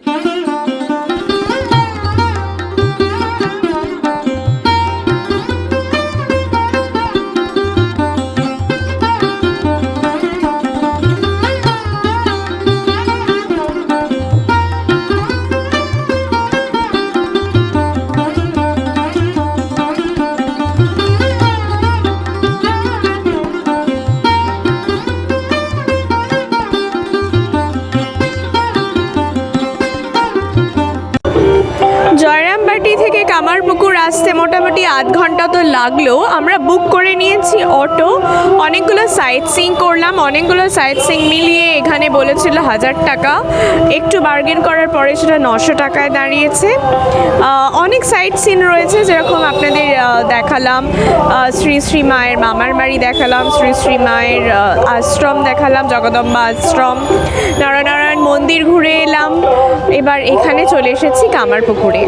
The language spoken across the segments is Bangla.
জয়রামবাটি লাগল আমরা বুক করে নিয়েছি অটো অনেকগুলো সাইট সিং করলাম, অনেকগুলো সাইট সিং মিলিয়ে এখানে বলেছিল হাজার টাকা। একটু বার্গেন করার পরে সেটা নশো টাকায় দাঁড়িয়েছে। অনেক সাইট সিন রয়েছে, যেরকম আপনাদের দেখালাম। শ্রী শ্রী মায়ের মামার বাড়ি দেখালাম, শ্রী শ্রী মায়ের আশ্রম দেখালাম, জগদম্বা আশ্রম। নারায়ণ মন্দির ঘুরে এলাম। এবার এখানে চলে এসেছি কামারপুকুরে।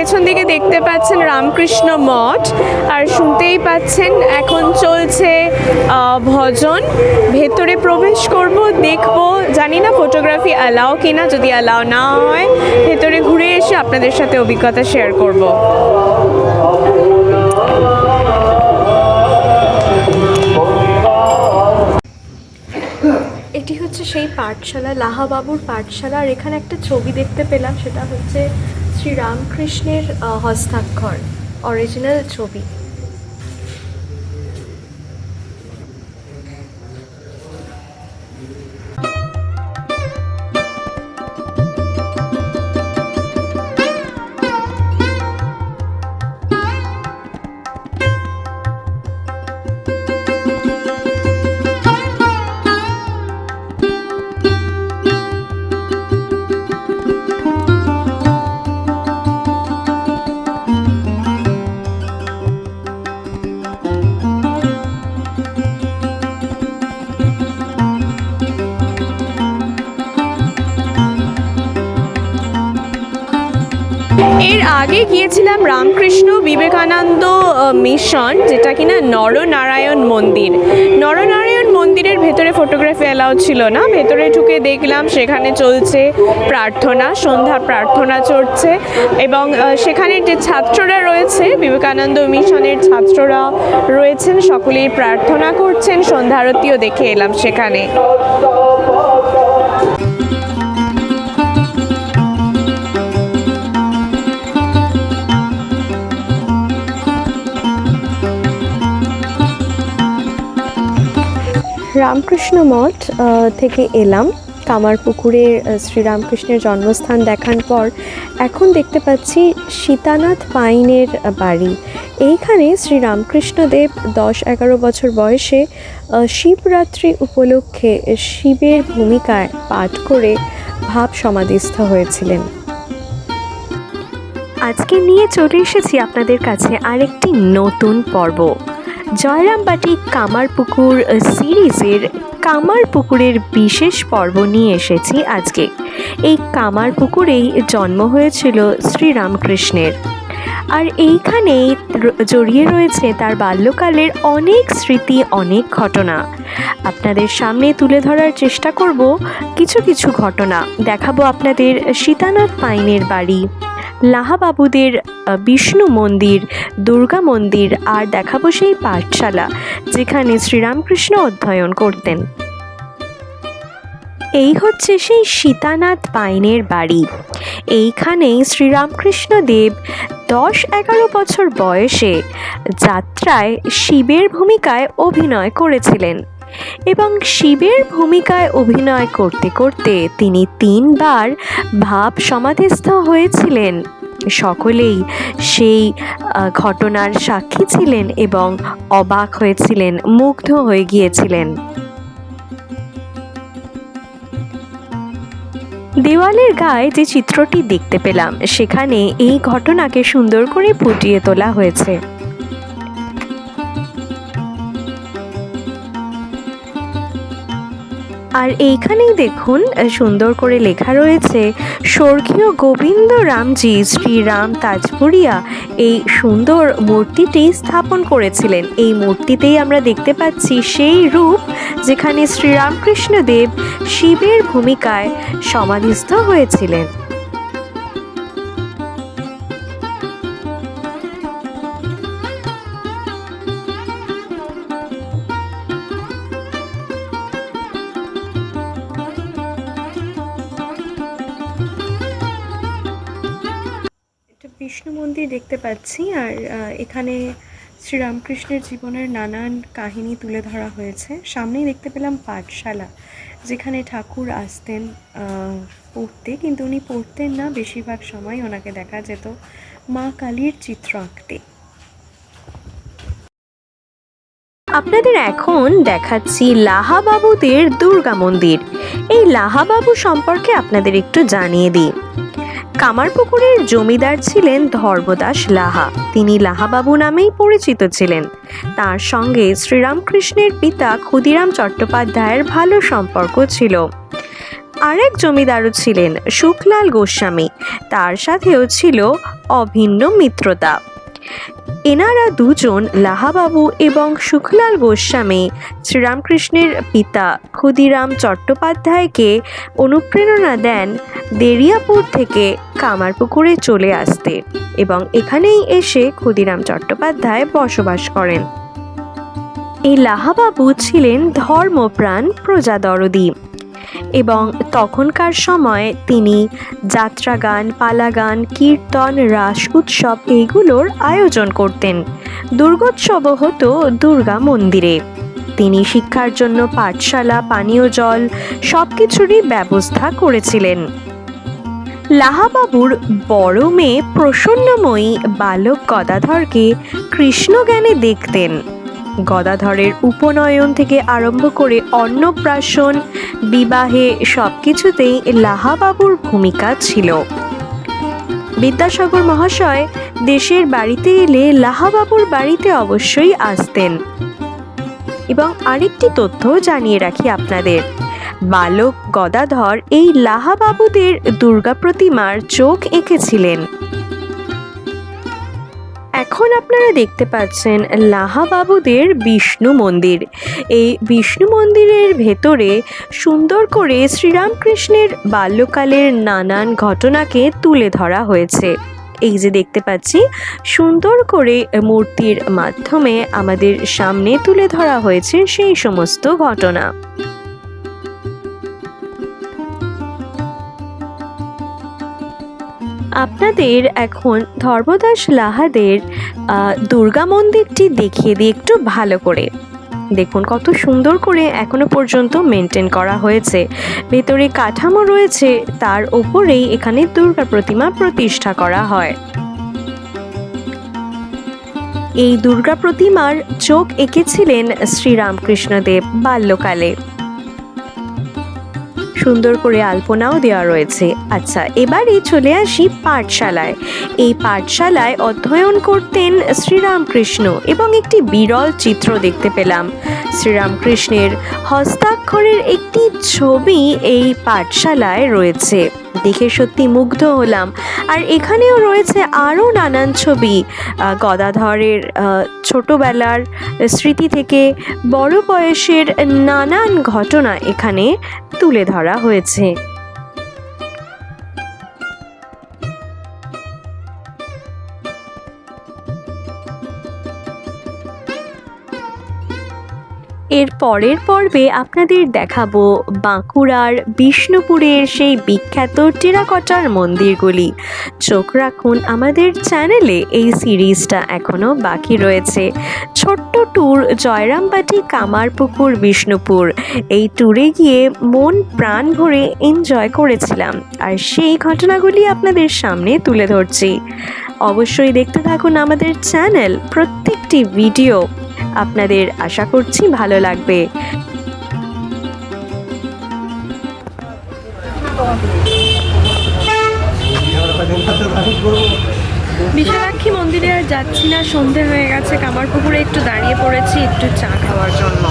পেছন দিকে দেখতে পাচ্ছেন রামকৃষ্ণ মঠ, আর শুনতেই পাচ্ছেন এখন চলছে ভজন। ভেতরে প্রবেশ করব, দেখব। জানি না ফটোগ্রাফি অ্যালাও কিনা, যদি অ্যালাও না হয়, ভেতরে ঘুরে এসে আপনাদের সাথে অভিজ্ঞতা শেয়ার করব। এটি হচ্ছে সেই পাঠশালা, লাহাবাবুর পাঠশালা, আর এখানে একটা ছবি দেখতে পেলাম, সেটা হচ্ছে শ্রী রামকৃষ্ণের হস্তাক্ষর অরিজিনাল ছবি। এর আগে গিয়েছিলাম রামকৃষ্ণ বিবেকানন্দ মিশন যেটা কিনা নরনারায়ণ মন্দির। নরনারায়ণ মন্দিরের ভেতরে ফটোগ্রাফি অ্যালাউ ছিল না। ভেতরে ঢুকে দেখলাম সেখানে চলছে প্রার্থনা, সন্ধ্যা প্রার্থনা চলছে এবং সেখানে যে ছাত্ররা রয়েছে, বিবেকানন্দ মিশনের ছাত্ররা রয়েছেন, সকলেই প্রার্থনা করছেন, সন্ধ্যা আরতিও দেখে এলাম সেখানে। রামকৃষ্ণ মঠ থেকে এলাম। কামারপুকুরের আহ, শ্রীরামকৃষ্ণের জন্মস্থান দেখার পর এখন দেখতে পাচ্ছি সীতানাথ পাইনের বাড়ি। এইখানে শ্রীরামকৃষ্ণদেব দশ এগারো বছর বয়সে শিবরাত্রি উপলক্ষে শিবের ভূমিকায় পাঠ করে ভাব সমাধিস্থ হয়েছিলেন। আজকে নিয়ে চলে এসেছি আপনাদের কাছে আরেকটি নতুন পর্ব। জয়রামবাটি কামারপুকুর সিরিজের কামারপুকুরের বিশেষ পর্ব নিয়ে এসেছি আজকে। এই কামারপুকুরেই জন্ম হয়েছিল শ্রীরামকৃষ্ণের। আর এইখানেই জড়িয়ে রয়েছে তার বাল্যকালের অনেক স্মৃতি, অনেক ঘটনা। আপনাদের সামনে তুলে ধরার চেষ্টা করব কিছু কিছু ঘটনা। দেখাবো আপনাদের সীতানাথ পাইনের বাড়ি। লাহাবাবুদের বিষ্ণু মন্দির, দুর্গা মন্দির আর দেখাবো সেই পাঠশালা যেখানে শ্রীরামকৃষ্ণ অধ্যয়ন করতেন। এই হচ্ছে সেই সীতানাথ পাইনের বাড়ি। এইখানেই শ্রীরামকৃষ্ণ দেব দশ এগারো বছর বয়সে যাত্রায় শিবের ভূমিকায় অভিনয় করেছিলেন। এবং শিবের ভূমিকায় অভিনয় করতে করতে তিনি তিনবার ভাব সমাধিস্থ হয়েছিলেন। সকলেই সেই ঘটনার সাক্ষী ছিলেন এবং অবাক হয়েছিলেন, মুগ্ধ হয়ে গিয়েছিলেন। দেওয়ালের গায়ে যে চিত্রটি দেখতে পেলাম, সেখানে এই ঘটনাকে সুন্দর করে ফুটিয়ে তোলা হয়েছে। আর এইখানেই দেখুন সুন্দর করে লেখা রয়েছে, স্বর্গীয় গোবিন্দ রামজি শ্রীরাম তাজপুরিয়া, এই সুন্দর মূর্তিটি স্থাপন করেছিলেন। এই মূর্তিতেই আমরা দেখতে পাচ্ছি সেই রূপ যেখানে শ্রীরামকৃষ্ণদেব শিবের ভূমিকায় সমাধিস্থ হয়েছিলেন। একটা বিষ্ণু মন্দির দেখতে পাচ্ছি আর এখানে শ্রীরামকৃষ্ণের জীবনের নানান কাহিনী তুলে ধরা হয়েছে। সামনেই দেখতে পেলাম পাঠশালা, যেখানে ঠাকুর আসতেন পড়তে, কিন্তু উনি পড়তেন না, বেশিরভাগ সময় ওনাকে দেখা যেত মা কালীর চিত্র আঁকতে। আপনাদের এখন দেখাচ্ছি লাহাবাবুদের দুর্গা মন্দির। এই লাহাবাবু সম্পর্কে আপনাদের একটু জানিয়ে দিই। কামারপুকুরের জমিদার ছিলেন ধর্মদাস লাহা। তিনি লাহাবাবু নামেই পরিচিত ছিলেন। তার সঙ্গে শ্রীরামকৃষ্ণের পিতা ক্ষুদিরাম চট্টোপাধ্যায়ের ভালো সম্পর্ক ছিল। আরেক জমিদারও ছিলেন সুখলাল গোস্বামী। তার সাথেও ছিল অভিন্ন মিত্রতা। এনারা দুজন লাহাবাবু এবং সুখলাল গোস্বামী, শ্রীরামকৃষ্ণের পিতা ক্ষুদিরাম চট্টোপাধ্যায়কে অনুপ্রেরণা দেন দেরিয়াপুর থেকে কামারপুকুরে চলে আসতে এবং এখানেই এসে ক্ষুদিরাম চট্টোপাধ্যায় বসবাস করেন। এই লাহাবাবু ছিলেন ধর্মপ্রাণ প্রজাদরদি। এবং তখনকার সময় তিনি যাত্রা গান পালা গান কীর্তন, রাস উৎসব এইগুলোর আয়োজন করতেন। দুর্গোৎসবও হতো দুর্গা মন্দিরে। তিনি শিক্ষার জন্য পাঠশালা, পানীয় জল সব কিছুরই ব্যবস্থা করেছিলেন। লাহাবাবুর বড় মেয়ে প্রসন্নময়ী বালক গদাধরকে কৃষ্ণজ্ঞানে দেখতেন। গদাধরের উপনয়ন থেকে আরম্ভ করে অন্নপ্রাশন, বিবাহে সব কিছুতেই লাহাবাবুর ভূমিকা ছিল। বিদ্যাসাগর মহাশয় দেশের বাড়িতে এলে লাহাবাবুর বাড়িতে অবশ্যই আসতেন। এবং আরেকটি তথ্য জানিয়ে রাখি আপনাদের। বালক গদাধর এই লাহাবাবুদের দুর্গা প্রতিমার চোখ এঁকেছিলেন। এখন আপনারা দেখতে পাচ্ছেন লাহাবাবুদের বিষ্ণু মন্দির। এই বিষ্ণু মন্দিরের ভেতরে সুন্দর করে শ্রীরামকৃষ্ণের বাল্যকালের নানান ঘটনাকে তুলে ধরা হয়েছে। এই যে দেখতে পাচ্ছি, সুন্দর করে মূর্তির মাধ্যমে আমাদের সামনে তুলে ধরা হয়েছে সেই সমস্ত ঘটনা। আপনাদের এখন ধর্মদাস লাহাদের দুর্গা মন্দিরটি দেখিয়ে দিই একটু ভালো করে। দেখুন কত সুন্দর করে এখনও পর্যন্ত মেনটেন করা হয়েছে। ভেতরে কাঠামো রয়েছে, তার ওপরেই এখানে দুর্গা প্রতিমা প্রতিষ্ঠা করা হয়। এই দুর্গা প্রতিমার চোখ এঁকেছিলেন শ্রীরামকৃষ্ণদেব বাল্যকালে। সুন্দর করে আলপনাও দেওয়া রয়েছে। আচ্ছা এবারে চলে আসি পাঠশালায়। এই পাঠশালায় অধ্যয়ন করতেন শ্রীরামকৃষ্ণ এবং একটি বিরল চিত্র দেখতে পেলাম। শ্রীরামকৃষ্ণের হস্তাক্ষরের একটি ছবি এই পাঠশালায় রয়েছে। দেখে সত্যি মুগ্ধ হলাম। আর এখানেও রয়েছে আরও নানান ছবি। গদাধরের ছোটোবেলার স্মৃতি থেকে বড় বয়সের নানান ঘটনা এখানে তুলে ধরা হয়েছে। এর পরের পর্বে আপনাদের দেখাবো বাঁকুড়ার বিষ্ণুপুরের সেই বিখ্যাত টেরাকটার মন্দিরগুলি। চোখ রাখুন আমাদের চ্যানেলে এই সিরিজটা এখনও বাকি রয়েছে। ছোট্ট ট্যুর জয়রামবাটি কামারপুকুর বিষ্ণুপুর। এই ট্যুরে গিয়ে মন প্রাণ ভরে এনজয় করেছিলাম। আর সেই ঘটনাগুলি আপনাদের সামনে তুলে ধরছি। অবশ্যই দেখতে থাকুন আমাদের চ্যানেল প্রত্যেকটি ভিডিও। আপনাদের আশা করছি ভালো লাগবে। বিশালাক্ষী মন্দিরে আর যাচ্ছি না, সন্ধে হয়ে গেছে, কামারপুকুরে একটু দাঁড়িয়ে পড়েছি, একটু চা খাওয়ার জন্য।